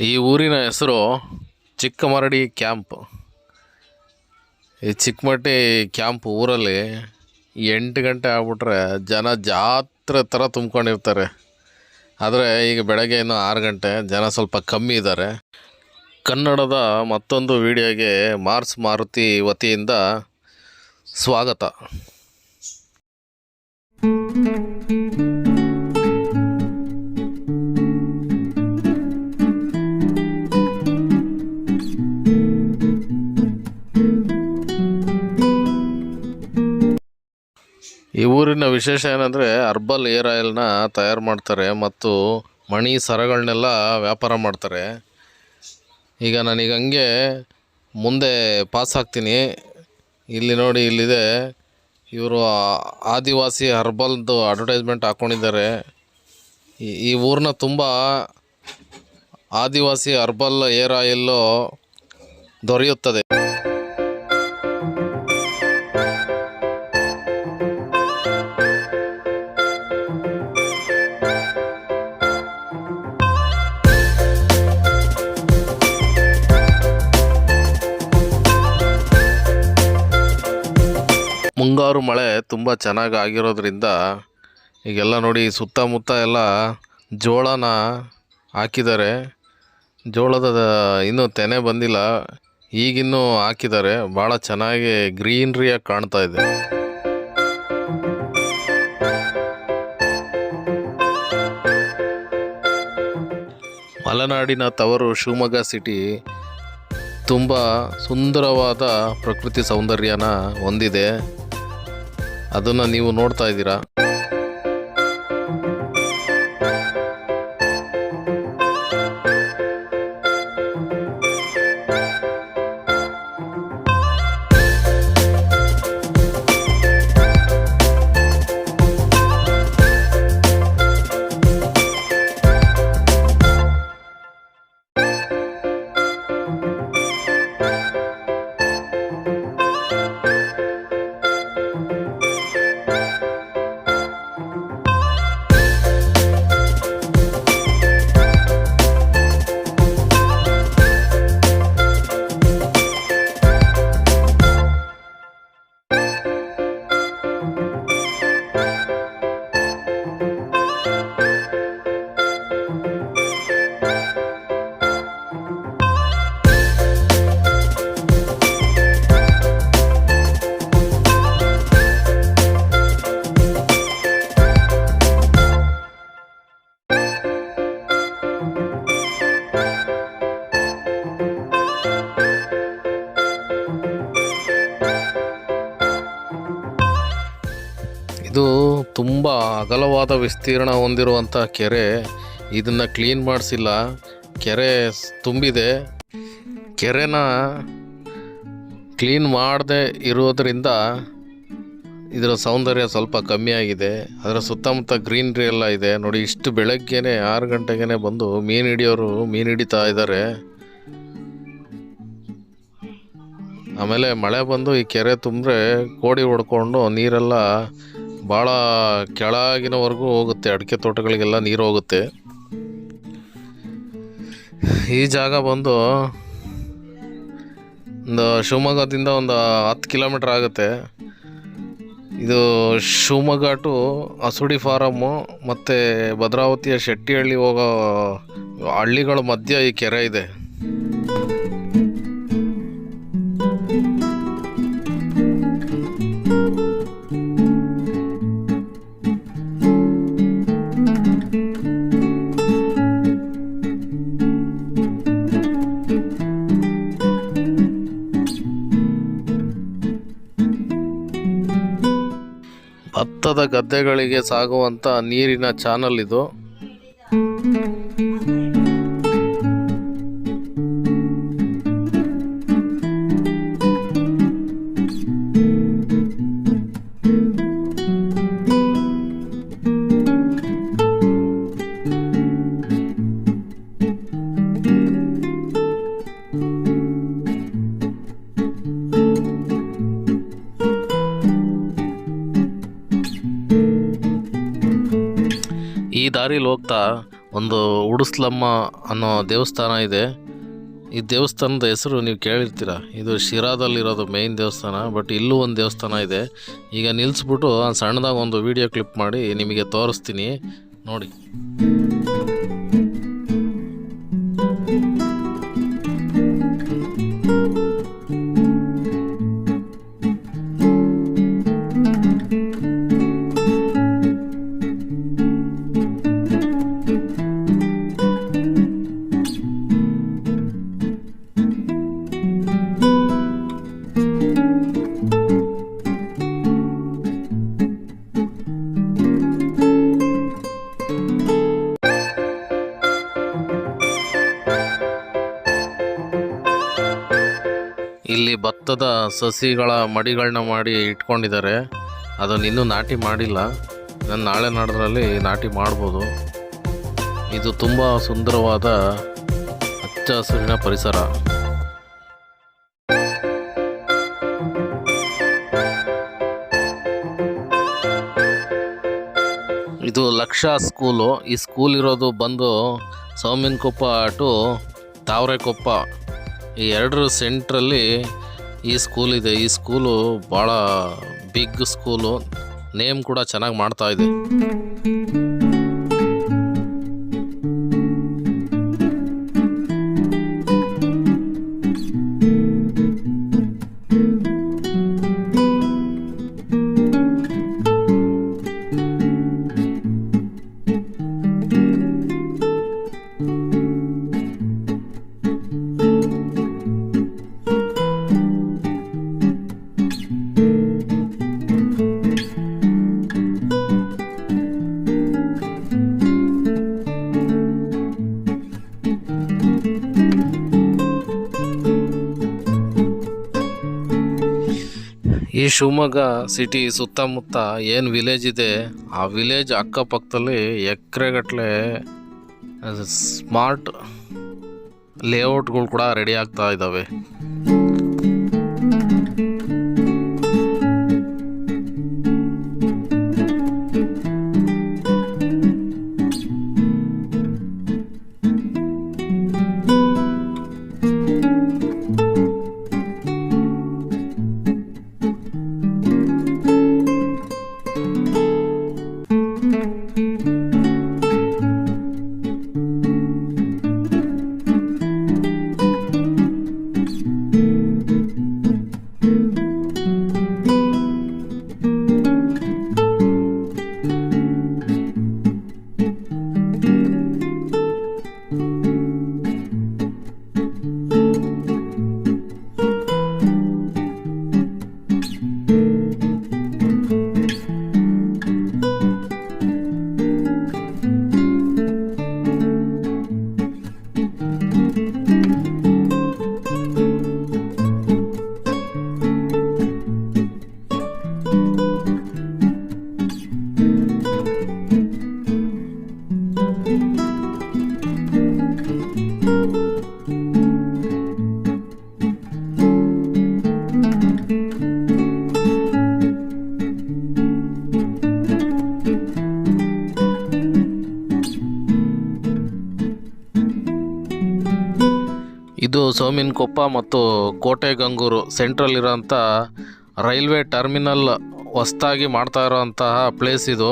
ಈ ಊರಿನ ಹೆಸರು ಚಿಕ್ಕಮರಡಿ ಕ್ಯಾಂಪ್. ಈ ಚಿಕ್ಕಮಟ್ಟಿ ಕ್ಯಾಂಪ್ ಊರಲ್ಲಿ ಎಂಟು ಗಂಟೆ ಆಗ್ಬಿಟ್ರೆ ಜನ ಜಾತ್ರೆ ಥರ ತುಂಬ್ಕೊಂಡಿರ್ತಾರೆ. ಆದರೆ ಈಗ ಬೆಳಗ್ಗೆ ಇನ್ನೂ ಆರು ಗಂಟೆ, ಜನ ಸ್ವಲ್ಪ ಕಮ್ಮಿ ಇದ್ದಾರೆ. ಕನ್ನಡದ ಮತ್ತೊಂದು ವಿಡಿಯೋಗೆ ಮಾರ್ಸ್ ಮಾರುತಿ ವತಿಯಿಂದ ಸ್ವಾಗತ. ಈ ಊರಿನ ವಿಶೇಷ ಏನಂದರೆ ಅರ್ಬಲ್ ಏರ್ ಆಯಿಲ್ನ ತಯಾರು ಮಾಡ್ತಾರೆ ಮತ್ತು ಮಣಿ ಸರಗಳನ್ನೆಲ್ಲ ವ್ಯಾಪಾರ ಮಾಡ್ತಾರೆ. ಈಗ ನಾನೀಗ ಹಂಗೆ ಮುಂದೆ ಪಾಸ್ ಆಗ್ತೀನಿ. ಇಲ್ಲಿ ನೋಡಿ ಇಲ್ಲಿದೆ, ಇವರು ಆದಿವಾಸಿ ಹರ್ಬಲ್ದು ಅಡ್ವರ್ಟೈಸ್ಮೆಂಟ್ ಹಾಕ್ಕೊಂಡಿದ್ದಾರೆ ಈ- ಊರನ್ನ ತುಂಬ ಆದಿವಾಸಿ ಹರ್ಬಲ್ ಏರ್ ಆಯಿಲ್ಲು ದೊರೆಯುತ್ತದೆ. ಮಳೆ ತುಂಬ ಚೆನ್ನಾಗಿ ಆಗಿರೋದ್ರಿಂದ ಈಗೆಲ್ಲ ನೋಡಿ ಸುತ್ತಮುತ್ತ ಎಲ್ಲ ಜೋಳನ ಹಾಕಿದ್ದಾರೆ. ಜೋಳದ ಇನ್ನೂ ತೆನೆ ಬಂದಿಲ್ಲ. ಈಗಿನ್ನೂ ಹಾಕಿದ್ದಾರೆ. ಭಾಳ ಚೆನ್ನಾಗಿ ಗ್ರೀನ್ರಿಯಾಗಿ ಕಾಣ್ತಾ ಇದೆ. ಮಲೆನಾಡಿನ ತವರು ಶಿವಮೊಗ್ಗ ಸಿಟಿ ತುಂಬ ಸುಂದರವಾದ ಪ್ರಕೃತಿ ಸೌಂದರ್ಯನ ಹೊಂದಿದೆ. ಅದನ್ನು ನೀವು ನೋಡ್ತಾ ಇದ್ದೀರಾ? ಅಗಲವಾದ ವಿಸ್ತೀರ್ಣ ಹೊಂದಿರುವಂಥ ಕೆರೆ ಇದನ್ನು ಕ್ಲೀನ್ ಮಾಡಿಸಿಲ್ಲ. ಕೆರೆ ತುಂಬಿದೆ. ಕೆರೆನ ಕ್ಲೀನ್ ಮಾಡದೆ ಇರೋದ್ರಿಂದ ಇದರ ಸೌಂದರ್ಯ ಸ್ವಲ್ಪ ಕಮ್ಮಿ ಆಗಿದೆ. ಅದರ ಸುತ್ತಮುತ್ತ ಗ್ರೀನ್ರಿ ಎಲ್ಲ ಇದೆ. ನೋಡಿ, ಇಷ್ಟು ಬೆಳಗ್ಗೆನೆ ಆರು ಗಂಟೆಗೆ ಬಂದು ಮೀನು ಹಿಡಿಯೋರು ಮೀನು ಹಿಡಿತಾ ಇದ್ದಾರೆ ಆಮೇಲೆ ಮಳೆ ಬಂದು ಈ ಕೆರೆ ತುಂಬ್ರೆ ಕೋಡಿ ಹೊಡ್ಕೊಂಡು ನೀರೆಲ್ಲ ಭಾಳ ಕೆಳಗಿನವರೆಗೂ ಹೋಗುತ್ತೆ, ಅಡಿಕೆ ತೋಟಗಳಿಗೆಲ್ಲ ನೀರು ಹೋಗುತ್ತೆ. ಈ ಜಾಗ ಬಂದು ಒಂದು ಶಿವಮೊಗ್ಗದಿಂದ ಒಂದು ಹತ್ತು ಕಿಲೋಮೀಟ್ರ್ ಆಗುತ್ತೆ. ಇದು ಶಿವಮೊಗ್ಗ ಟು ಹಸುಡಿ ಫಾರಮ್ಮು ಮತ್ತು ಭದ್ರಾವತಿಯ ಶೆಟ್ಟಿಹಳ್ಳಿ ಹೋಗೋ ಹಳ್ಳಿಗಳ ಮಧ್ಯೆ ಈ ಕೆರೆ ಇದೆ. ಭತ್ತದ ಗದ್ದೆಗಳಿಗೆ ಸಾಗುವಂತ ನೀರಿನ ಚಾನಲ್ ಇದು. ದಾರಿಲಿ ಹೋಗ್ತಾ ಒಂದು ಉಡುಸ್ಲಮ್ಮ ಅನ್ನೋ ದೇವಸ್ಥಾನ ಇದೆ. ಈ ದೇವಸ್ಥಾನದ ಹೆಸರು ನೀವು ಕೇಳಿರ್ತೀರ. ಇದು ಶಿರಾದಲ್ಲಿರೋದು ಮೇಯ್ನ್ ದೇವಸ್ಥಾನ ಬಟ್ ಇಲ್ಲೂ ಒಂದು ದೇವಸ್ಥಾನ ಇದೆ. ಈಗ ನಿಲ್ಲಿಸ್ಬಿಟ್ಟು ಸಣ್ಣದಾಗಿ ಒಂದು ವಿಡಿಯೋ ಕ್ಲಿಪ್ ಮಾಡಿ ನಿಮಗೆ ತೋರಿಸ್ತೀನಿ. ನೋಡಿ. ಭತ್ತದ ಸಸಿಗಳ ಮಡಿಗಳನ್ನ ಮಾಡಿ ಇಟ್ಕೊಂಡಿದ್ದಾರೆ. ಅದನ್ನು ಇನ್ನೂ ನಾಟಿ ಮಾಡಿಲ್ಲ. ನಾನು ನಾಳೆ ನಾಡದ್ರಲ್ಲಿ ನಾಟಿ ಮಾಡ್ಬೋದು. ಇದು ತುಂಬ ಸುಂದರವಾದ ಹಚ್ಚ ಹಸಿರಿನ ಪರಿಸರ. ಇದು ಲಕ್ಷ ಸ್ಕೂಲು. ಈ ಸ್ಕೂಲ್ ಇರೋದು ಬಂದು ಸೌಮಿನಕೊಪ್ಪ ಟು ತಾವರೆಕೊಪ್ಪ. ಈ ಎರಡರ ಸೆಂಟ್ರಲ್ಲಿ ಈ ಸ್ಕೂಲ್ ಇದೆ. ಈ ಸ್ಕೂಲು ಭಾಳ ಬಿಗ್ ಸ್ಕೂಲು ನೇಮ್ ಕೂಡ ಚೆನ್ನಾಗಿ ಮಾಡ್ತಾ ಇದೆ. ಈ ಶಿವಮೊಗ್ಗ ಸಿಟಿ ಸುತ್ತಮುತ್ತ ಏನು ವಿಲೇಜ್ ಇದೆ, ಆ ವಿಲೇಜ್ ಅಕ್ಕಪಕ್ಕದಲ್ಲಿ ಎಕರೆಗಟ್ಟಲೆ ಸ್ಮಾರ್ಟ್ ಲೇಔಟ್ಗಳು ಕೂಡ ರೆಡಿ ಆಗ್ತಾ ಇದ್ದಾವೆ ಇದು ಸೋಮಿನಕೊಪ್ಪ ಮತ್ತು ಕೋಟೆ ಗಂಗೂರು ಸೆಂಟ್ರಲ್ ಇರೋಂಥ ರೈಲ್ವೆ ಟರ್ಮಿನಲ್ ಹೊಸ್ದಾಗಿ ಮಾಡ್ತಾ ಇರೋಂತಹ ಪ್ಲೇಸ್ ಇದು.